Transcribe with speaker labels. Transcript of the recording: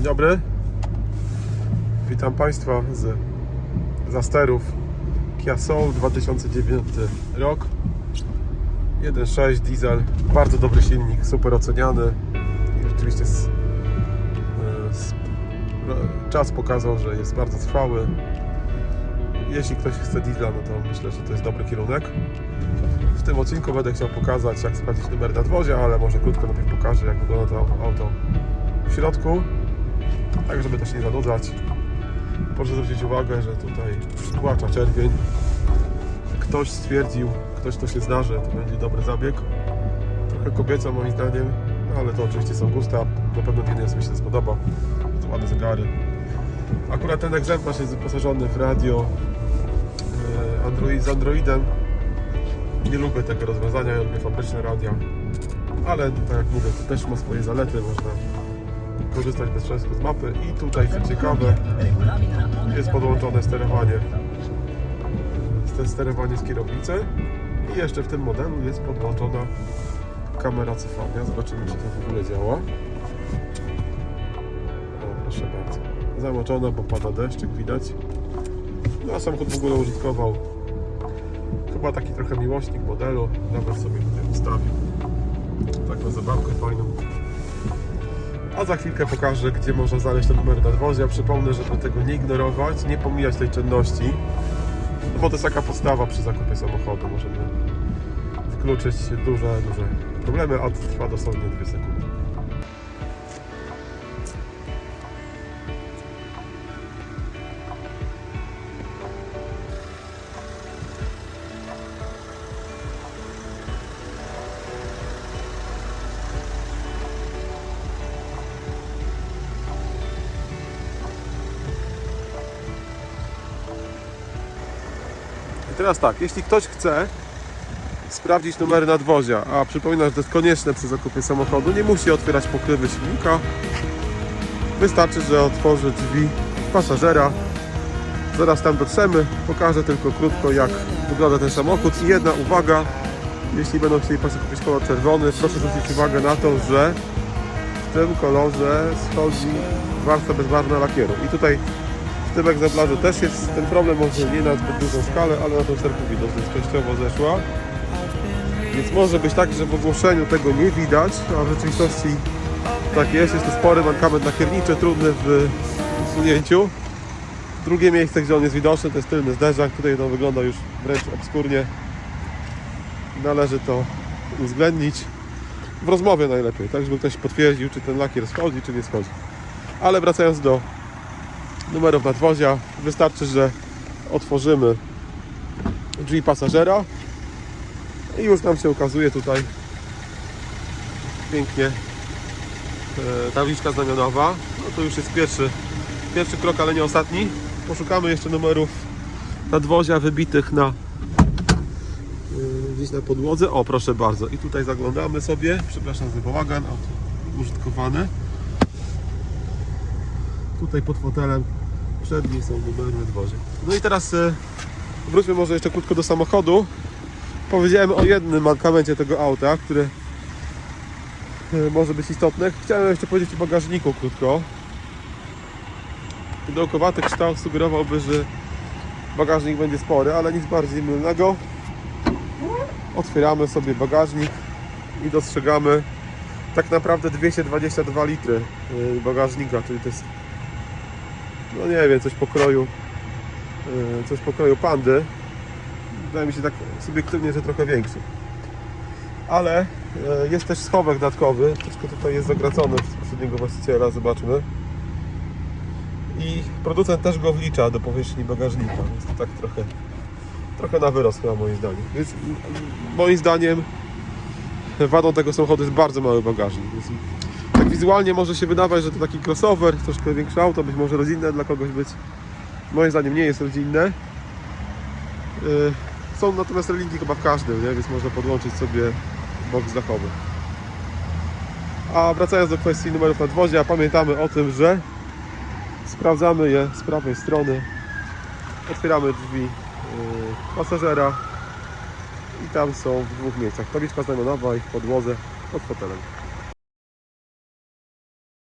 Speaker 1: Dzień dobry. Witam Państwa z zasterów Kia Soul 2009 rok. 1.6 diesel, bardzo dobry silnik, super oceniany i rzeczywiście s- e, s- ro- czas pokazał, że jest bardzo trwały. Jeśli ktoś chce diesla, no to myślę, że to jest dobry kierunek. W tym odcinku będę chciał pokazać, jak sprawdzić numer nadwozia, ale może krótko najpierw pokażę, jak wygląda to auto w środku, tak żeby też nie zanudzać. Proszę zwrócić uwagę, że tutaj płacza czerwień. Ktoś stwierdził, ktoś to się zna, że to będzie dobry zabieg. Trochę kobieco moim zdaniem, no ale to oczywiście są gusta. Na pewno nie sobie się spodoba. To ładne zegary. Akurat ten egzemplarz jest wyposażony w radio e, Android, z Androidem. Nie lubię tego rozwiązania, ja lubię fabryczne radia. Ale tak jak mówię, to też ma swoje zalety, można korzystać bezpieczeństwo z mapy. I tutaj co ciekawe jest podłączone sterowanie. Ste- sterowanie z kierownicy. I jeszcze w tym modelu jest podłączona kamera cofania. Zobaczymy czy to w ogóle działa. O proszę bardzo. Załączona, bo pada deszcz jak widać. No a samochód w ogóle użytkował. Chyba taki trochę miłośnik modelu. Nawet sobie tutaj ustawił taką zabawkę fajną a za chwilkę pokażę, gdzie można znaleźć ten numer nadwozia. Przypomnę, żeby tego nie ignorować, nie pomijać tej czynności, no bo to jest taka podstawa przy zakupie samochodu. Możemy wykluczyć duże, duże problemy, a trwa dosłownie 2 sekundy. Teraz tak, jeśli ktoś chce sprawdzić numery nadwozia, a przypominam, że to jest konieczne przy zakupie samochodu, nie musi otwierać pokrywy silnika. Wystarczy, że otworzy drzwi pasażera. Zaraz tam dotrzemy. Pokażę tylko krótko, jak wygląda ten samochód. I jedna uwaga, jeśli będą chcieli Państwo kupić kolor czerwony, proszę zwrócić uwagę na to, że w tym kolorze schodzi warstwa bezbarwna lakieru. I tutaj w tym egzemplarzu też jest ten problem, może nie na zbyt dużą skalę, ale na tą jest częściowo zeszła. Więc może być tak, że w ogłoszeniu tego nie widać, a w rzeczywistości tak jest. Jest to spory mankament lakierniczy, trudny w usunięciu. Drugie miejsce, gdzie on jest widoczny, to jest tylny zderzak. Tutaj to wygląda już wręcz obskurnie. Należy to uwzględnić w rozmowie najlepiej, tak żeby ktoś potwierdził, czy ten lakier schodzi, czy nie schodzi. Ale wracając do numerów nadwozia. Wystarczy, że otworzymy drzwi pasażera i już nam się ukazuje tutaj pięknie e, tabliczka znamionowa. No to już jest pierwszy, pierwszy krok, ale nie ostatni. Poszukamy jeszcze numerów nadwozia wybitych na e, gdzieś na podłodze. O, proszę bardzo. I tutaj zaglądamy sobie. Przepraszam za bałagan, auto użytkowane. Tutaj pod fotelem przednie są numery nadwozia. No i teraz e, wróćmy może jeszcze krótko do samochodu. Powiedziałem o jednym mankamencie tego auta, który e, może być istotny. Chciałem jeszcze powiedzieć o bagażniku krótko. Pudełkowaty kształt sugerowałby, że bagażnik będzie spory, ale nic bardziej mylnego. Otwieramy sobie bagażnik i dostrzegamy tak naprawdę 222 litry e, bagażnika, czyli to jest no nie wiem, coś pokroju. Yy, coś pokroju pandy. Wydaje mi się tak subiektywnie, że trochę większy. Ale yy, jest też schowek dodatkowy. Troszkę tutaj jest zagracony przez poprzedniego właściciela, zobaczmy. I producent też go wlicza do powierzchni bagażnika więc to tak trochę trochę na wyrost chyba moim zdaniem. Więc moim zdaniem wadą tego samochodu jest bardzo mały bagażnik wizualnie może się wydawać, że to taki crossover, troszkę większe auto, być może rodzinne dla kogoś być. Moim zdaniem nie jest rodzinne. Yy, Są natomiast relinki chyba w każdym, nie? więc można podłączyć sobie box dachowy. A wracając do kwestii numerów nadwozia, pamiętamy o tym, że sprawdzamy je z prawej strony. Otwieramy drzwi yy, pasażera i tam są w dwóch miejscach tabliczka znamionowa i w podłodze pod fotelem.